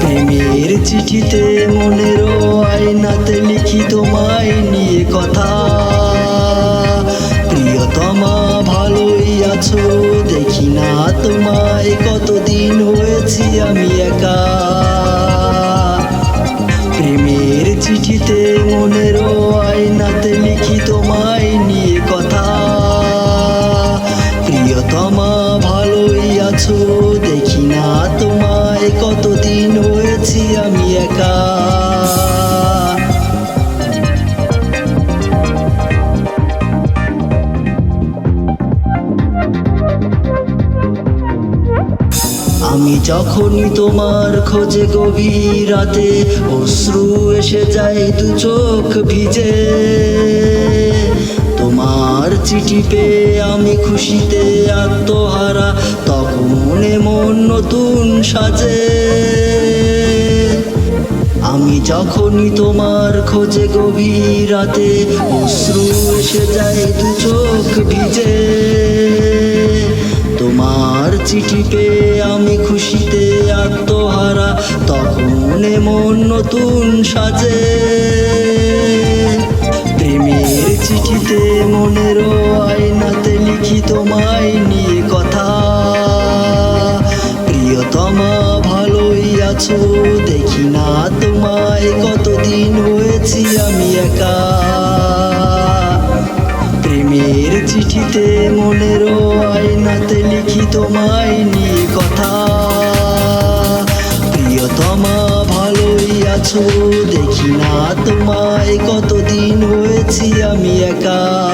প্রেমের চিঠিতে মনেরও আয়নাতে লিখি তোমায় হয়েছি আমি একা। প্রেমের চিঠিতে মনেরও আয়নাতে লিখি তোমায় নিয়ে কথা। প্রিয়তমা, ভালোই আছো, দেখি না তোমায় কতদিন হয়েছি আমি আমি যখনই তোমার খোঁজে গভীর রাতে অশ্রু এসে যায় দু চোখ ভিজে। তোমার চিঠি পেয়ে আমি খুশিতে আত্মহারা, তখন মন নতুন সাজে। আমি যখনই তোমার খোঁজে গভীর রাতে অশ্রু এসে যায় দু চোখ ভিজে। তোমার চিঠি পেয়ে আমি খুশিতে আত্মহারা, তখন মন নতুন সাজে। প্রেমের চিঠিতে মনের আয়নাতে লিখি তোমায় নিয়ে কথা। প্রিয়তমা, ভালোই আছো, দেখি না তোমায় কতদিন হয়েছি আমি একা। প্রেমের চিঠিতে মনের আছো দেখি না তোমায় কতদিন হয়েছি আমি একা।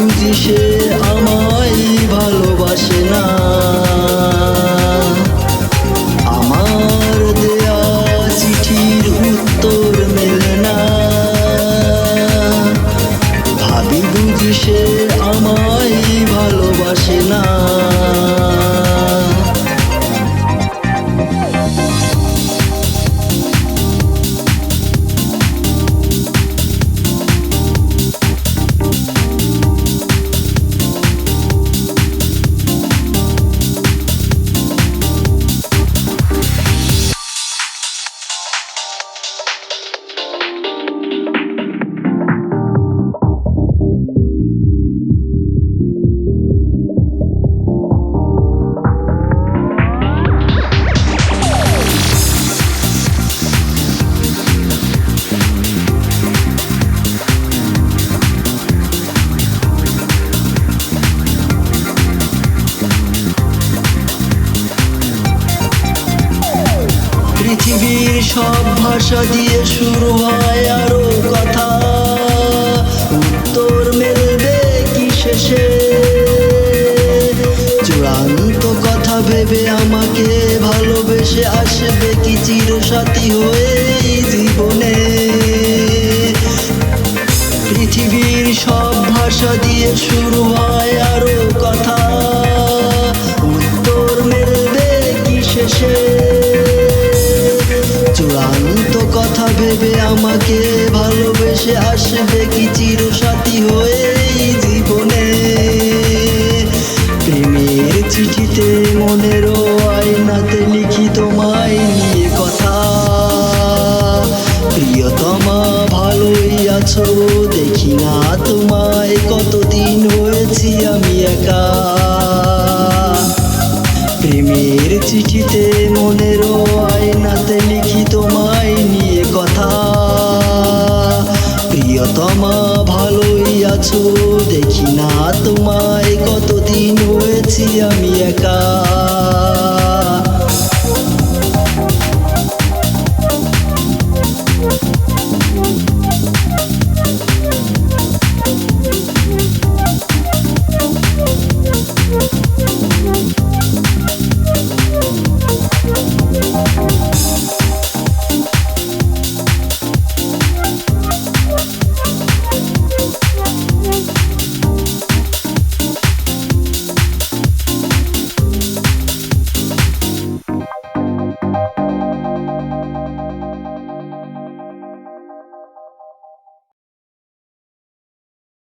বুঝি সে আমায় ভালোবাসে না। পৃথিবীর সব ভাষা দিয়ে শুরু হয় আরও কথা। উত্তর মেলবে কি শেষে? চূড়ান্ত কথা ভেবে আমাকে ভালোবেসে আসবে কি চিরসাথী হয়ে? ভালোবেসে আসবে কি চিরসাথী হয়ে জীবনে? প্রেমের চিঠিতে মনের আয়নাতে লিখি তোমায় নিয়ে কথা। প্রিয়তমা, ভালোই আছো, দেখি না তোমায় কতদিন হয়েছি আমি একা। প্রেমের চিঠিতে মনের আছো দেখি না তোমায় কতদিন হয়েছি আমি একা।